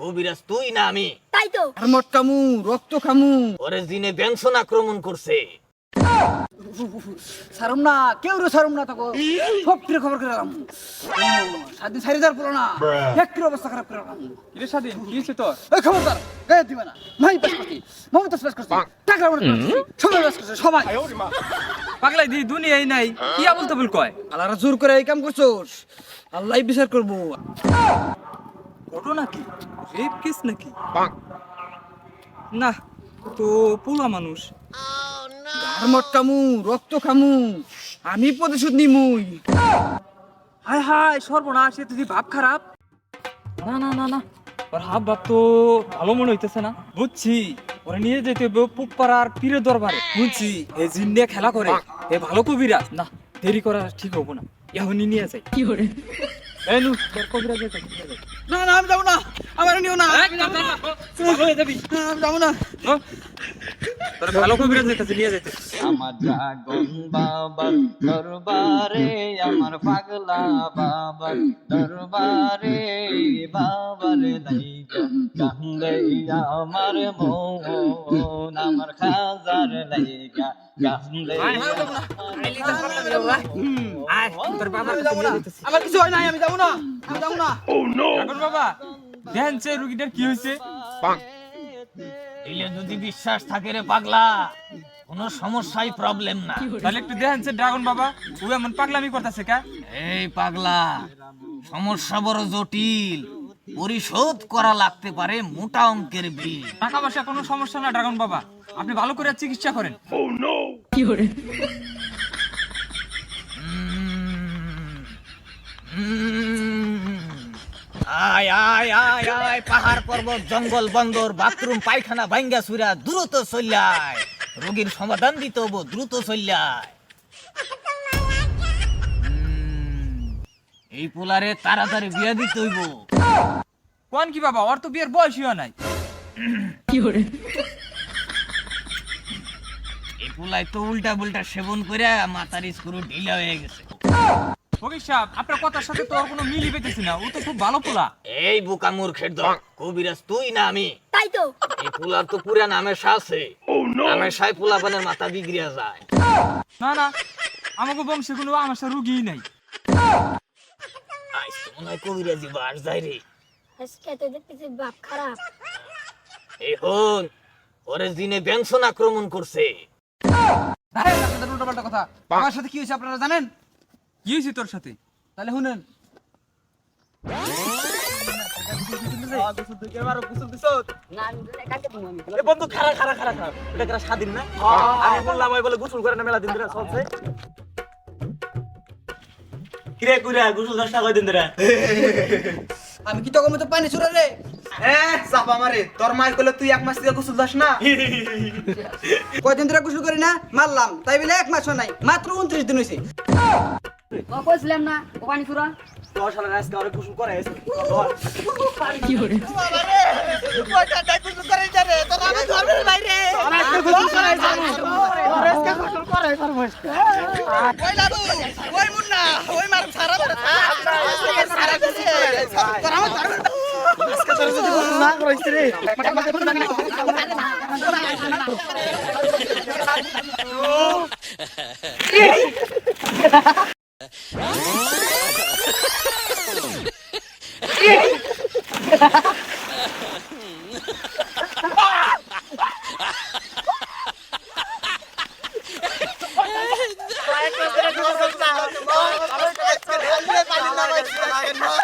কবিরাজ তুই না আমি। তাই তো। আর মট কামু রক্ত খামু। ওরে দিনে ব্যাংসন আক্রমণ করছে। সারম না কেউ রে সারম না তাকো। সব ফিরে খবর করে এলাম সারি যার পুরো না। একটু অবস্থা খারাপ করে এলাম কিরে স্বাধীন কি হয়েছে তোর? এই খবরদার গায়ে দিবে না। মাই পাস করছি মমতা পাস করছি। টাকা মনে করছি। সবাই করছে সবাই। পাগলাই দি দুনিয়াই নাই। কি আবল তাবল কয়? আল্লাহরা জোর করে এই কাম করছোস। আল্লাহ বিচার করব। ঘটনা কি রেপ কেস নাকি? না তো পোলা মানুষ। আর কামু রক্ত খামু আমি প্রতিশোধ নিমুই। হায় হায় সর্বনাশ এ তুই ভাব খারাপ। না না না না ওর হাব ভাব তো ভালো মনে হইতেছে না। বুঝছি ওরে নিয়ে যেতে হবে পুপাড়ার পীরের দরবারে। বুঝছি এ জিন নিয়ে খেলা করে এ ভালো কবিরাজ। না দেরি করা ঠিক হব না। এখনই নিয়ে যাই। কি করে নু না আমি যাব না। আমার নিও না। হয়ে যাবি। যাব না? তোর ভালো কবিরাজের কাছে নিয়ে যেতে। আমার দরবারে পাগলা বাবার দরবারে বাবার লাইগা কান্দে আমার মন আমার খাজার লাইগা কান্দে আয় তোর বাবার কাছে নিয়ে যেতেছি। আমার কিছু হয় নাই আমি যাব না। আমি যাব না। বাবা দেখেন সে রুগীটার কি হয়েছে? দিলে যদি বিশ্বাস থাকে রে পাগলা কোনো সমস্যাই প্রবলেম না। তাহলে একটু দেখেন সে ড্রাগন বাবা। ও এমন পাগলামি করতেছে কা? এই পাগলা সমস্যা বড় জটিল। পরিশোধ করা লাগতে পারে মোটা অঙ্কের বিল। টাকা পয়সা কোনো সমস্যা না ড্রাগন বাবা। আপনি ভালো করে চিকিৎসা করেন। উম, আয় আয় আয় আয় পাহাড় পর্বত জঙ্গল বন্দর বাথরুম পায়খানা ভাঙ্গা সুরা দ্রুত চল্যায় রোগীর সমাধান দিতে হব দ্রুত চল্যায় উম, এই পোলারে তাড়াতাড়ি বিয়া দিতে হইব। কোন কি বাবা ওর তো বিয়ের বয়সীও নাই। এই পোলাই তো উল্টা পুল্টা সেবন করে মাথার স্ক্রু ঢিলা হয়ে গেছে। ফকির সাহেব আপনার কথার সাথে তো কোনো মিলই পেতেছি না। ও তো খুব ভালো পোলা। এই বুকা মূর্খের দল কবিরাজ তুই না আমি। তাই তো। এই পোলার তো পুরা নামের আছে। নামের সাই পোলাপানের মাথা বিগড়িয়া যায়। না না আমাকে বংশে কোনো আমার সাথে রুগী নাই। আইস তো মনে হয় কবিরাজি বাস যায় রে। আজকে তো দেখতেছি বাপ খারাপ। এই হন ওরে দিনে ব্যাংসন আক্রমণ করছে। আরে আপনাদের উল্টোপাল্টা কথা। আমার সাথে কি হয়েছে আপনারা জানেন? কি হয়েছে তোর সাথে। তাহলে শুনেন। বন্ধু খারা খারা খারা খারা এটা কেন স্বাধীন না? আমি বললাম ওই বলে গোসল করে না মেলা দিন ধরে চলছে কিরে কুইরা গোসল দশটা কয় দিন ধরে? আমি কি তখন মতো পানি ছুড়া রে? হ্যাঁ চাপা মারে তোর মায়ের কইলে তুই এক মাস থেকে গোসল দাস না? কয়দিন ধরে গোসল করি না? মারলাম। তাই বলে এক মাসও নাই মাত্র উনত্রিশ দিন হয়েছে ও কইছিলাম না ও পানি ফুরা। তোর শালা আজকে আরে গোসল করে পানি কি করে কয়টা তাই গোসল করে যাবে তোর আমি ঘরের বাইরে আমি আজকে গোসল করে যাব তোর আজকে গোসল করে পারব ওই লালু ওই মুন্না ওই মার সারা মার সারা গেছে তোর আমার ধরবে আজকে তোর যদি গোসল না করিস রে। Yeah. Bakit na pinag-usap sa akin mo? Bakit na pinag-usap sa akin mo?